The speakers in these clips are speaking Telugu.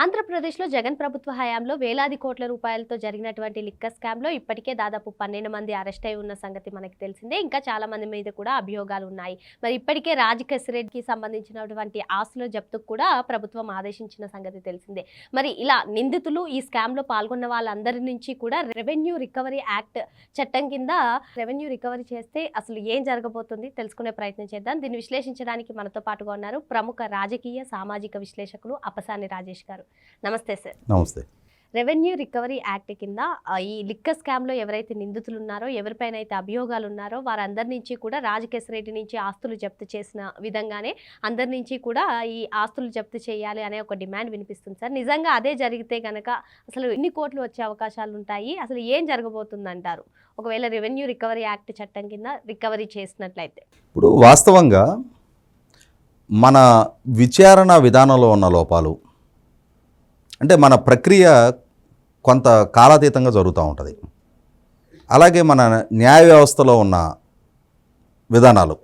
ఆంధ్రప్రదేశ్లో జగన్ ప్రభుత్వ హయాంలో వేలాది కోట్ల రూపాయలతో జరిగినటువంటి లిక్కర్ స్కామ్లో ఇప్పటికే దాదాపు పన్నెండు మంది అరెస్ట్ అయి ఉన్న సంగతి మనకి తెలిసిందే. ఇంకా చాలా మంది మీద కూడా అభియోగాలు ఉన్నాయి. మరి ఇప్పటికే రాజకేశ్వరెడ్డికి సంబంధించినటువంటి ఆస్తుల జప్తుకు కూడా ప్రభుత్వం ఆదేశించిన సంగతి తెలిసిందే. మరి ఇలా నిందితులు ఈ స్కామ్లో పాల్గొన్న వాళ్ళందరి నుంచి కూడా రెవెన్యూ రికవరీ యాక్ట్ చట్టం కింద రెవెన్యూ రికవరీ చేస్తే అసలు ఏం జరగబోతుంది తెలుసుకునే ప్రయత్నం చేద్దాం. దీన్ని విశ్లేషించడానికి మనతో పాటుగా ఉన్నారు ప్రముఖ రాజకీయ సామాజిక విశ్లేషకులు అపసాని రాజేష్ గారు. నమస్తే సార్. నమస్తే. రెవెన్యూ రికవరీ యాక్ట్ కింద ఈ లిక్కర్ స్కామ్లో ఎవరైతే నిందితులు ఉన్నారో ఎవరిపైన అయితే అభియోగాలు ఉన్నారో వారందరి నుంచి కూడా రాజకేశ్వరెడ్డి నుంచి ఆస్తులు జప్తు చేసిన విధంగానే అందరి నుంచి కూడా ఈ ఆస్తులు జప్తు చేయాలి అనే ఒక డిమాండ్ వినిపిస్తుంది సార్. నిజంగా అదే జరిగితే కనుక అసలు ఎన్ని కోట్లు వచ్చే అవకాశాలు ఉంటాయి అసలు ఏం జరగబోతుంది అంటారు ఒకవేళ రెవెన్యూ రికవరీ యాక్ట్ చట్టం కింద రికవరీ చేసినట్లయితే. ఇప్పుడు వాస్తవంగా మన విచారణ విధానంలో ఉన్న లోపాలు అంటే మన ప్రక్రియ కొంత కాలాతీతంగా జరుగుతూ ఉంటుంది. అలాగే మన న్యాయ వ్యవస్థలో ఉన్న విధానాలు.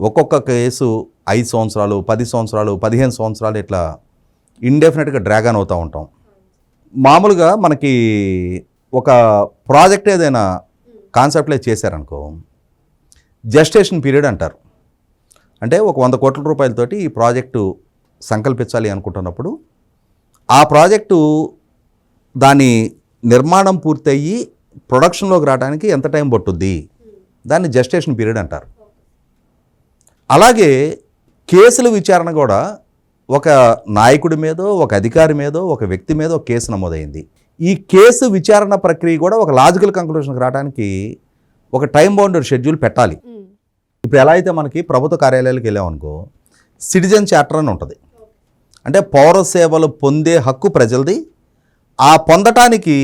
ఒక్కొక్క కేసు ఐదు సంవత్సరాలు పది సంవత్సరాలు పదిహేను సంవత్సరాలు ఇట్లా ఇండెఫినెట్గా డ్రాగన్ అవుతూ ఉంటాం. మామూలుగా మనకి ఒక ప్రాజెక్ట్ ఏదైనా కాన్సెప్ట్లో చేశారనుకో జస్టేషన్ పీరియడ్ అంటారు. అంటే ఒక వంద కోట్ల రూపాయలతోటి ఈ ప్రాజెక్టు సంకల్పించాలి అనుకుంటున్నప్పుడు ఆ ప్రాజెక్టు దాని నిర్మాణం పూర్తయ్యి ప్రొడక్షన్లోకి రావడానికి ఎంత టైం పట్టుద్ది? దాన్ని జస్టేషన్ పీరియడ్ అంటారు. అలాగే కేసుల విచారణ కూడా ఒక నాయకుడి మీదో ఒక అధికారి మీదో ఒక వ్యక్తి మీదో ఒక కేసు నమోదైంది. ఈ కేసు విచారణ ప్రక్రియ కూడా ఒక లాజికల్ కంక్లూషన్కి రావడానికి ఒక టైం బౌండెడ్ షెడ్యూల్ పెట్టాలి. ఇప్పుడు ఎలా అయితే మనకి ప్రభుత్వ కార్యాలయాలకు వెళ్ళామనుకో సిటిజన్ చార్టర్ అని ఉంటుంది. అంటే పౌర సేవలు పొందే హక్కు ప్రజలది. ఆ పొందటానికి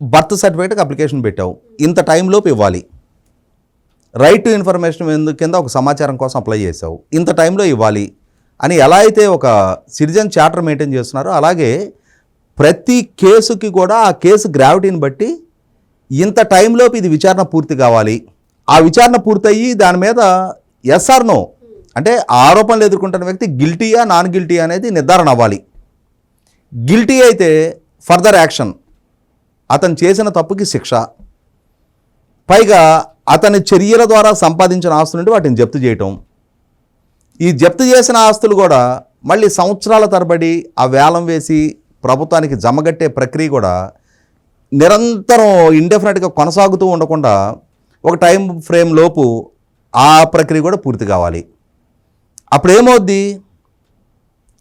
బర్త్ సర్టిఫికేట్కి అప్లికేషన్ పెట్టావు. ఇంత టైంలోపు ఇవ్వాలి. రైట్ టు ఇన్ఫర్మేషన్ కింద ఒక సమాచారం కోసం అప్లై చేసావు ఇంత టైంలో ఇవ్వాలి అని ఎలా అయితే ఒక సిటిజన్ చార్టర్ మెయింటైన్ చేస్తున్నారో అలాగే ప్రతి కేసుకి కూడా ఆ కేసు గ్రావిటీని బట్టి ఇంత టైంలోపు ఇది విచారణ పూర్తి కావాలి. ఆ విచారణ పూర్తయ్యి దాని మీద ఎస్ఆర్నో అంటే ఆ ఆరోపణలు ఎదుర్కొంటున్న వ్యక్తి గిల్టీయా నాన్ గిల్టీ అనేది నిర్ధారణ అవ్వాలి. గిల్టీ అయితే ఫర్దర్ యాక్షన్. అతను చేసిన తప్పుకి శిక్ష. పైగా అతని చర్యల ద్వారా సంపాదించిన ఆస్తుల నుండి వాటిని జప్తు చేయటం. ఈ జప్తు చేసిన ఆస్తులు కూడా మళ్ళీ సంవత్సరాల తరబడి ఆ వేలం వేసి ప్రభుత్వానికి జమగట్టే ప్రక్రియ కూడా నిరంతరం ఇండెఫినెట్గా కొనసాగుతూ ఉండకుండా ఒక టైం ఫ్రేమ్ లోపు ఆ ప్రక్రియ కూడా పూర్తి కావాలి. అప్పుడు ఏమవుద్ది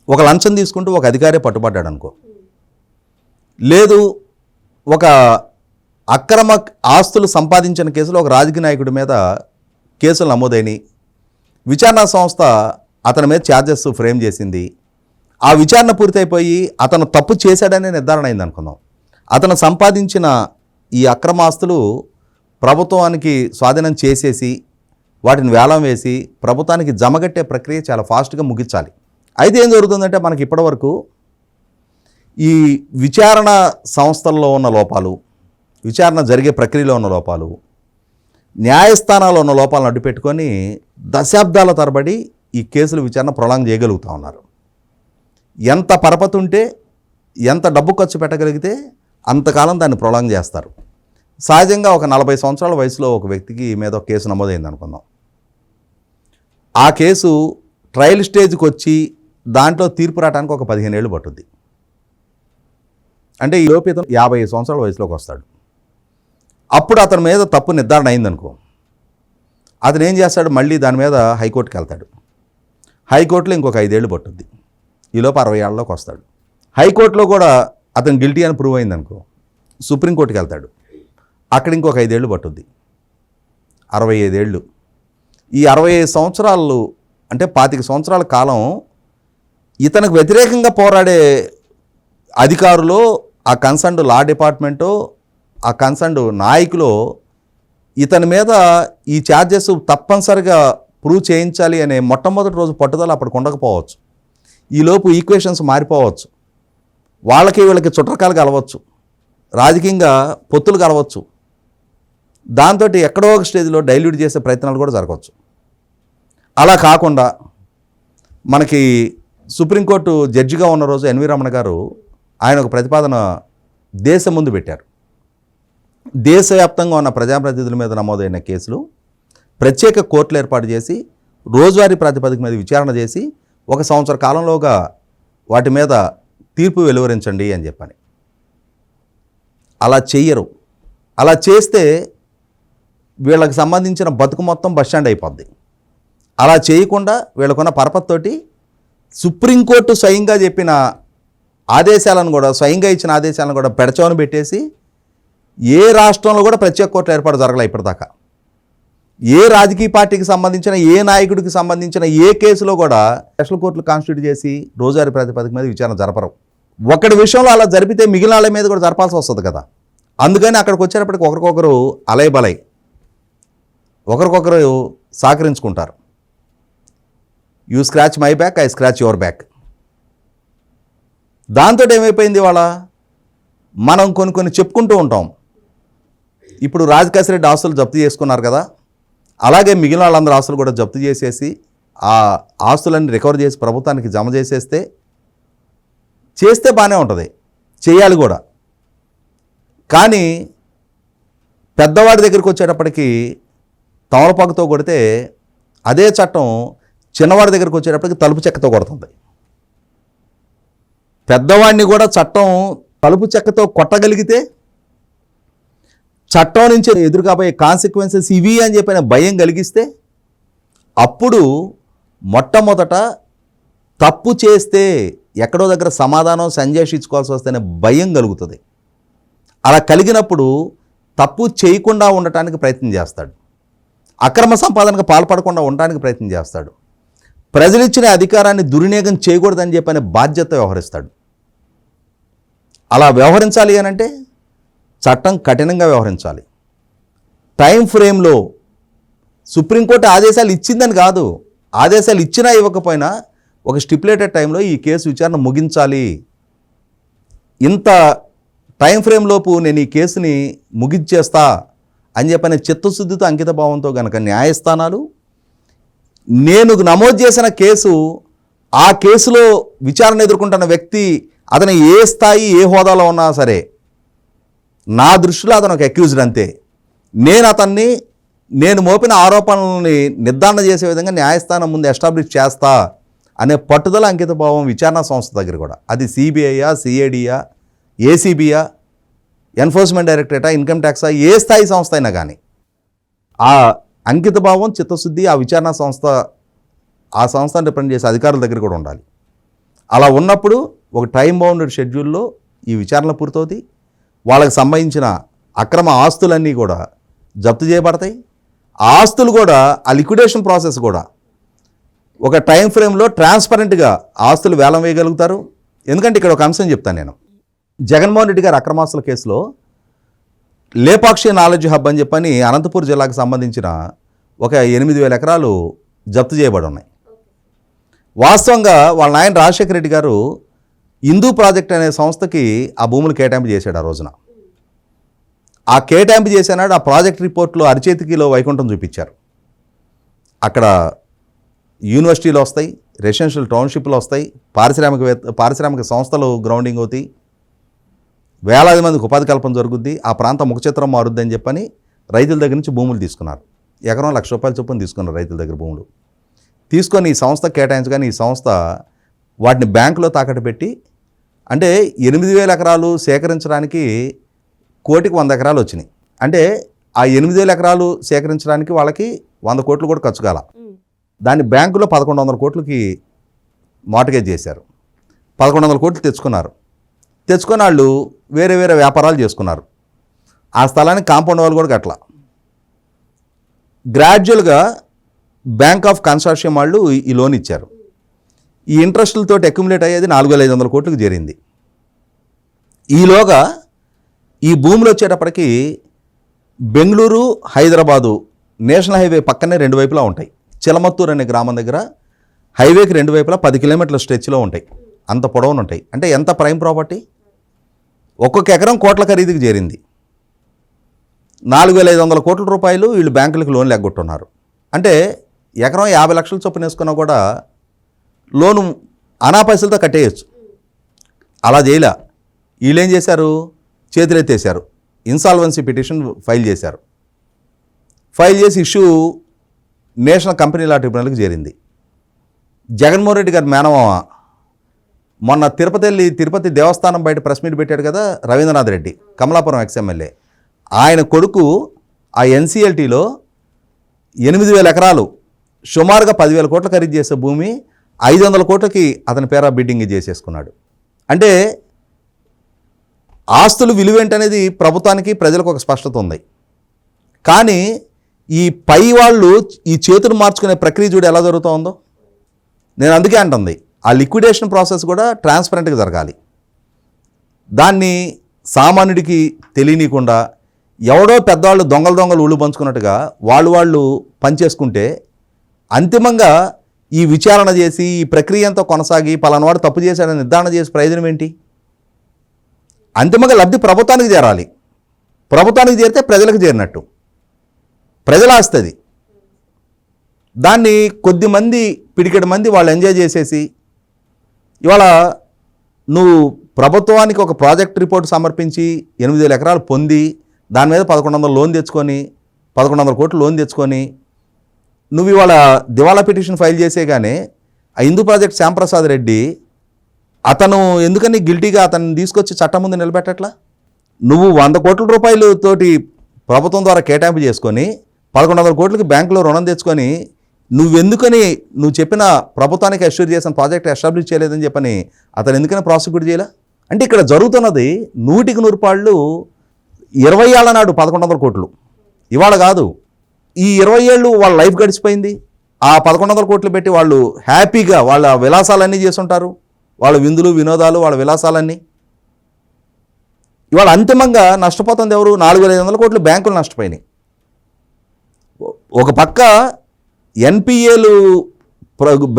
ఒక లంచం తీసుకుంటూ ఒక అధికారే పట్టుబడ్డాడు అనుకో లేదు ఒక అక్రమ ఆస్తులు సంపాదించిన కేసులో ఒక రాజకీయ నాయకుడి మీద కేసులు నమోదైనవి విచారణ సంస్థ అతని మీద ఛార్జెస్ ఫ్రేమ్ చేసింది. ఆ విచారణ పూర్తయిపోయి అతను తప్పు చేశాడనే నిర్ధారణ అయింది అనుకుందాం అతను సంపాదించిన ఈ అక్రమాస్తులు ప్రభుత్వానికి స్వాధీనం చేసేసి వాటిని వేలం వేసి ప్రభుత్వానికి జమగట్టే ప్రక్రియ చాలా ఫాస్ట్గా ముగించాలి. అయితే ఏం జరుగుతుందంటే మనకి ఇప్పటివరకు ఈ విచారణ సంస్థల్లో ఉన్న లోపాలు విచారణ జరిగే ప్రక్రియలో ఉన్న లోపాలు న్యాయస్థానాల్లో ఉన్న లోపాలను అడ్డుపెట్టుకొని దశాబ్దాల తరబడి ఈ కేసుల విచారణ ప్రొలాంగ్ చేయగలుగుతూ ఉన్నారు. ఎంత పరపతి ఉంటే ఎంత డబ్బు ఖర్చు పెట్టగలిగితే అంతకాలం దాన్ని ప్రొలాంగ్ చేస్తారు. సహజంగా ఒక నలభై సంవత్సరాల వయసులో ఒక వ్యక్తికి మీద కేసు నమోదైంది అనుకుందాం ఆ కేసు ట్రయల్ స్టేజ్కి వచ్చి దాంట్లో తీర్పు రావడానికి ఒక పదిహేను ఏళ్ళు పట్టుద్ది. అంటే ఈ లోపు యాభై సంవత్సరాల వయసులోకి వస్తాడు. అప్పుడు అతని మీద తప్పు నిర్ధారణ అయిందనుకో అతను ఏం చేస్తాడు? మళ్ళీ దాని మీద హైకోర్టుకి వెళ్తాడు. హైకోర్టులో ఇంకొక ఐదేళ్ళు పట్టుద్ది. ఈలోపు అరవై ఏళ్ళలోకి వస్తాడు. హైకోర్టులో కూడా అతను గిల్టీ అని ప్రూవ్ అయిందనుకో సుప్రీంకోర్టుకి వెళ్తాడు. అక్కడ ఇంకొక ఐదేళ్ళు పట్టుద్ది. అరవై ఐదేళ్ళు ఈ అరవై ఐదు సంవత్సరాలు అంటే పాతిక సంవత్సరాల కాలం ఇతనికి వ్యతిరేకంగా పోరాడే అధికారులు ఆ కన్సర్న్డ్ లా డిపార్ట్మెంటు ఆ కన్సర్న్డ్ నాయకులు ఇతని మీద ఈ ఛార్జెస్ తప్పనిసరిగా ప్రూవ్ చేయించాలి అనే మొట్టమొదటి రోజు పట్టుదల అప్పటికి ఉండకపోవచ్చు. ఈలోపు ఈక్వేషన్స్ మారిపోవచ్చు. వాళ్ళకి వీళ్ళకి చుట్రకాలు కలవచ్చు. రాజకీయంగా పొత్తులు కలవచ్చు. దాంతో ఎక్కడో ఒక స్టేజ్లో డైల్యూట్ చేసే ప్రయత్నాలు కూడా జరగవచ్చు. అలా కాకుండా మనకి సుప్రీంకోర్టు జడ్జిగా ఉన్న రోజు ఎన్వి రమణ గారు ఆయన ఒక ప్రతిపాదన దేశం ముందు పెట్టారు. దేశవ్యాప్తంగా ఉన్న ప్రజాప్రతినిధుల మీద నమోదైన కేసులు ప్రత్యేక కోర్టులు ఏర్పాటు చేసి రోజువారీ ప్రాతిపదిక మీద విచారణ చేసి ఒక సంవత్సర కాలంలోగా వాటి మీద తీర్పు వెలువరించండి అని చెప్పని. అలా చెయ్యరు. అలా చేస్తే వీళ్ళకి సంబంధించిన బతుకు మొత్తం బస్టాండ్ అయిపోద్ది. అలా చేయకుండా వీళ్ళకున్న పరపతితోటి సుప్రీంకోర్టు స్వయంగా చెప్పిన ఆదేశాలను కూడా స్వయంగా ఇచ్చిన ఆదేశాలను కూడా పెడచవని పెట్టేసి ఏ రాష్ట్రంలో కూడా ప్రత్యేక కోర్టులు ఏర్పాటు జరగలే ఇప్పటిదాకా. ఏ రాజకీయ పార్టీకి సంబంధించిన ఏ నాయకుడికి సంబంధించిన ఏ కేసులో కూడా స్పెషల్ కోర్టులు కాన్స్టిట్యూట్ చేసి రోజువారీ ప్రాతిపదిక మీద విచారణ జరపరు. ఒకటి విషయంలో అలా జరిపితే మిగిలిన వాళ్ళ మీద కూడా జరపాల్సి వస్తుంది కదా. అందుకని అక్కడికి వచ్చేటప్పటికి ఒకరికొకరు అలయబలై ఒకరికొకరు సహకరించుకుంటారు. You scratch my back I scratch your back. దాంతో ఏమైపోయింది వాళ్ళ మనం కొన్ని కొన్ని చెప్పుకుంటూ ఉంటాం. ఇప్పుడు రాజకేశ్ రెడ్డి ఆస్తులు జప్తు చేసుకున్నారు కదా? అలాగే మిగిలిన వాళ్ళందరూ ఆస్తులు కూడా జప్తు చేసేసి ఆ ఆస్తులన్నీ రికవర్ చేసి ప్రభుత్వానికి జమ చేసేస్తే చేస్తే బాగానే ఉంటుంది. చేయాలి కూడా. కానీ పెద్దవాడి దగ్గరికి వచ్చేటప్పటికి తమలపాకుతో కొడితే అదే చట్టం చిన్నవాడి దగ్గరికి వచ్చేటప్పటికి తలుపు చెక్కతో కొడుతుంది. పెద్దవాడిని కూడా చట్టం తలుపు చెక్కతో కొట్టగలిగితే చట్టం నుంచి ఎదురు కాబోయే కాన్సిక్వెన్సెస్ ఇవి అని చెప్పిన భయం కలిగిస్తే అప్పుడు మొట్టమొదట తప్పు చేస్తే ఎక్కడో దగ్గర సమాధానం సంజేషించుకోవాల్సి వస్తేనే భయం కలుగుతుంది. అలా కలిగినప్పుడు తప్పు చేయకుండా ఉండటానికి ప్రయత్నం చేస్తాడు. అక్రమ సంపాదనకు పాల్పడకుండా ఉండటానికి ప్రయత్నం చేస్తాడు. ప్రజలిచ్చిన అధికారాన్ని దుర్వినియోగం చేయకూడదని చెప్పనే బాధ్యత వ్యవహరిస్తాడు. అలా వ్యవహరించాలి అని అంటే చట్టం కఠినంగా వ్యవహరించాలి. టైం ఫ్రేమ్లో సుప్రీంకోర్టు ఆదేశాలు ఇచ్చిందని కాదు ఆదేశాలు ఇచ్చినా ఇవ్వకపోయినా ఒక స్టిపులేటెడ్ టైంలో ఈ కేసు విచారణ ముగించాలి. ఇంత టైం ఫ్రేమ్ లోపు నేను ఈ కేసుని ముగించేస్తా అని చెప్పని చిత్తశుద్ధితో అంకితభావంతో కనుక న్యాయస్థానాలు నేను నమోదు చేసిన కేసు ఆ కేసులో విచారణ ఎదుర్కొంటున్న వ్యక్తి అతను ఏ స్థాయి ఏ హోదాలో ఉన్నా సరే నా దృష్టిలో అతను ఒక అక్యూజ్డ్ అంతే. నేను అతన్ని నేను మోపిన ఆరోపణలని నిర్ధారణ చేసే విధంగా న్యాయస్థానం ముందు ఎస్టాబ్లిష్ చేస్తా అనే పట్టుదల అంకిత భావం విచారణ సంస్థ దగ్గర కూడా. అది సిబిఐయా సిఐడియా ఏసీబీయా ఎన్ఫోర్స్మెంట్ డైరెక్టరేటా ఇన్కమ్ ట్యాక్సా ఏ స్థాయి సంస్థ అయినా కానీ. ఆ అంకితభావం చిత్తశుద్ధి ఆ విచారణ సంస్థ ఆ సంస్థను రిప్రజెంట్ చేసే అధికారుల దగ్గర కూడా ఉండాలి. అలా ఉన్నప్పుడు ఒక టైం బౌండెడ్ షెడ్యూల్లో ఈ విచారణ పూర్తవుతుంది వాళ్ళకి సంబంధించిన అక్రమ ఆస్తులన్నీ కూడా జప్తు చేయబడతాయి. ఆ ఆస్తులు కూడా ఆ లిక్విడేషన్ ప్రాసెస్ కూడా ఒక టైం ఫ్రేమ్లో ట్రాన్స్పరెంట్గా ఆస్తులు వేలం వేయగలుగుతారు. ఎందుకంటే ఇక్కడ ఒక అంశం చెప్తాను నేను. జగన్మోహన్ రెడ్డి గారి అక్రమాస్తుల కేసులో లేపాక్షి నాలెడ్జ్ హబ్ అని చెప్పని అనంతపూర్ జిల్లాకు సంబంధించిన ఒక ఎనిమిది వేల ఎకరాలు జప్తు చేయబడి ఉన్నాయి వాస్తవంగా వాళ్ళ నాయన రాజశేఖర రెడ్డి గారు హిందూ ప్రాజెక్ట్ అనే సంస్థకి ఆ భూములు కేటాయింపు చేశాడు ఆ రోజున. ఆ కేటాయింపు చేసేనాడు ఆ ప్రాజెక్ట్ రిపోర్ట్లో అరిచేతికిలో వైకుంఠం చూపించారు. అక్కడ యూనివర్సిటీలు వస్తాయి రెసిడెన్షియల్ టౌన్షిప్లు వస్తాయి పారిశ్రామిక పారిశ్రామిక సంస్థలు గ్రౌండింగ్ అవుతాయి వేలాది మందికి ఉపాధి కల్పన జరుగుద్ది ఆ ప్రాంతం ముఖచిత్రం మారుద్ది అని చెప్పని రైతుల దగ్గర నుంచి భూములు తీసుకున్నారు. ఎకరం లక్ష రూపాయల చొప్పున తీసుకున్నారు రైతుల దగ్గర భూములు. తీసుకొని ఈ సంస్థ కేటాయించగానే ఈ సంస్థ వాటిని బ్యాంకులో తాకట్టు పెట్టి అంటే ఎనిమిది వేల ఎకరాలు సేకరించడానికి కోటికి వంద ఎకరాలు వచ్చినాయి. అంటే ఆ ఎనిమిది వేల ఎకరాలు సేకరించడానికి వాళ్ళకి వంద కోట్లు కూడా ఖర్చు కాల. దాన్ని బ్యాంకులో పదకొండు వందల కోట్లకి మార్టగేజ్ చేశారు. పదకొండు వందల కోట్లు తెచ్చుకున్నారు. తెచ్చుకున్న వాళ్ళు వేరే వేరే వ్యాపారాలు చేసుకున్నారు. ఆ స్థలానికి కాంపౌండ్ వాళ్ళు కూడా కట్టల. గ్రాడ్యువల్గా బ్యాంక్ ఆఫ్ కన్సార్షియం వాళ్ళు ఈ- లోన్ ఇచ్చారు. ఈ ఇంట్రెస్టులతో అక్యుములేట్ అయ్యేది నాలుగు వేల ఐదు వందల కోట్లకు చేరింది. ఈలోగా ఈ భూములు వచ్చేటప్పటికి బెంగళూరు హైదరాబాదు నేషనల్ హైవే పక్కనే రెండు వైపులా ఉంటాయి. చిలమత్తూరు అనే గ్రామం దగ్గర హైవేకి రెండు వైపులా పది కిలోమీటర్ల స్ట్రెచ్లో ఉంటాయి. అంత పొడవును ఉంటాయి అంటే ఎంత ప్రైమ్ ప్రాపర్టీ? ఒక్కొక్క ఎకరం కోట్ల ఖరీదుకి చేరింది. నాలుగు వేల ఐదు వందల కోట్ల రూపాయలు వీళ్ళు బ్యాంకులకు లోన్లు ఎగ్గొట్టున్నారు అంటే ఎకరం యాభై లక్షల చొప్పున వేసుకున్నా కూడా లోను అనా పైసలతో కట్టేయచ్చు. అలా చేయలే. వీళ్ళు ఏం చేశారు? చేతులెత్తేశారు. ఇన్సాల్వెన్సీ పిటిషన్ ఫైల్ చేశారు. ఫైల్ చేసి ఇష్యూ నేషనల్ కంపెనీ లా ట్రిబ్యునల్కి చేరింది. జగన్మోహన్ రెడ్డి గారి మేనమామ మొన్న తిరుపతి వెళ్ళి తిరుపతి దేవస్థానం బయట ప్రెస్ మీట్ పెట్టాడు కదా రవీంద్రనాథ్ రెడ్డి కమలాపురం ఎక్స్ఎమ్మెల్యే ఆయన కొడుకు ఆ ఎన్సీఎల్టీలో ఎనిమిది వేల ఎకరాలు సుమారుగా పదివేల కోట్ల ఖరీదు చేసే భూమి ఐదు వందల కోట్లకి అతని పేర బిడ్డింగ్ చేసేసుకున్నాడు. అంటే ఆస్తులు విలువేంటనేది ప్రభుత్వానికి ప్రజలకు ఒక స్పష్టత ఉంది. కానీ ఈ పై వాళ్ళు ఈ చేతులు మార్చుకునే ప్రక్రియ చూడు ఎలా జరుగుతుందో నేను అందుకే అంటుంది ఆ లిక్విడేషన్ ప్రాసెస్ కూడా ట్రాన్స్పరెంట్గా జరగాలి. దాన్ని సామాన్యుడికి తెలియనీయకుండా ఎవడో పెద్దవాళ్ళు దొంగలు దొంగలు ఊళ్ళు పంచుకున్నట్టుగా వాళ్ళు వాళ్ళు పనిచేసుకుంటే అంతిమంగా ఈ విచారణ చేసి ఈ ప్రక్రియ అంతా కొనసాగి పలానవాడు తప్పు చేశాడని నిర్ధారణ చేసి ప్రయోజనం ఏంటి? అంతిమంగా లబ్ధి ప్రభుత్వానికి చేరాలి. ప్రభుత్వానికి చేరితే ప్రజలకు చేరినట్టు. ప్రజల ఆస్తుంది దాన్ని కొద్ది మంది పిడికెడు మంది వాళ్ళు ఎంజాయ్ చేసేసి ఇవాళ నువ్వు ప్రభుత్వానికి ఒక ప్రాజెక్ట్ రిపోర్ట్ సమర్పించి ఎనిమిది వేల ఎకరాలు పొంది దాని మీద పదకొండు వందలు లోన్ తెచ్చుకొని పదకొండు వందల కోట్లు లోన్ తెచ్చుకొని నువ్వు ఇవాళ దివాళా పిటిషన్ ఫైల్ చేసేగానే ఆ హిందూ ప్రాజెక్ట్ శ్యాంప్రసాద్ రెడ్డి అతను ఎందుకని గిల్టీగా అతన్ని తీసుకొచ్చి చట్టం ముందు నిలబెట్టట్లా? నువ్వు వంద కోట్ల రూపాయలు తోటి ప్రభుత్వం ద్వారా కేటాయింపు చేసుకొని పదకొండు వందల కోట్లకి బ్యాంకులో రుణం తెచ్చుకొని నువ్వెందుకని నువ్వు చెప్పిన ప్రభుత్వానికి అష్యూర్ చేసిన ప్రాజెక్ట్ ఎస్టాబ్లిష్ చేయలేదని చెప్పని అతను ఎందుకని ప్రాసిక్యూట్ చేయలే? అంటే ఇక్కడ జరుగుతున్నది నూటికి నూరు పాళ్ళు ఇరవై ఏళ్ళ నాడు పదకొండు వందల కోట్లు. ఇవాళ కాదు ఈ ఇరవై ఏళ్ళు వాళ్ళ లైఫ్ గడిచిపోయింది. ఆ పదకొండు వందల కోట్లు పెట్టి వాళ్ళు హ్యాపీగా వాళ్ళ విలాసాలన్నీ చేస్తుంటారు. వాళ్ళ విందులు వినోదాలు వాళ్ళ విలాసాలన్నీ. ఇవాళ అంతిమంగా నష్టపోతుంది ఎవరు? నాలుగు వేల ఐదు వందల కోట్లు బ్యాంకులు నష్టపోయినాయి. ఒక పక్క ఎన్పిఏలు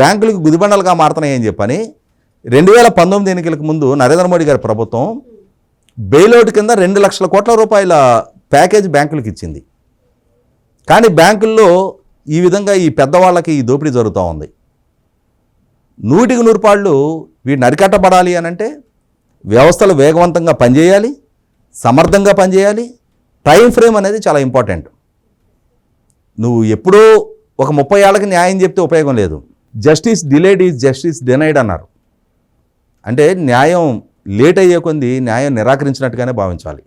బ్యాంకులకు గుదిబండలుగా మారుతున్నాయని చెప్పని రెండు వేల పంతొమ్మిది ఎన్నికలకు ముందు నరేంద్ర మోడీ గారి ప్రభుత్వం బెయిలౌట్ కింద రెండు లక్షల కోట్ల రూపాయల ప్యాకేజ్ బ్యాంకులకు ఇచ్చింది. కానీ బ్యాంకుల్లో ఈ విధంగా ఈ పెద్దవాళ్ళకి ఈ దోపిడీ జరుగుతూ ఉంది. నూటికి నూరుపాళ్ళు వీటిని అరికట్టబడాలి అని అంటే వ్యవస్థలు వేగవంతంగా పనిచేయాలి సమర్థంగా పనిచేయాలి టైం ఫ్రేమ్ అనేది చాలా ఇంపార్టెంట్. నువ్వు ఎప్పుడూ ఒక ముప్పై ఏళ్ళకి న్యాయం చెప్తే ఉపయోగం లేదు. Justice delayed is justice denied అన్నారు. అంటే న్యాయం లేట్ అయ్యే కొంది న్యాయం నిరాకరించినట్టుగానే భావించాలి.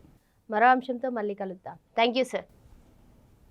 మరో అంశంతో మళ్ళీ కలుద్దాం. Thank you sir.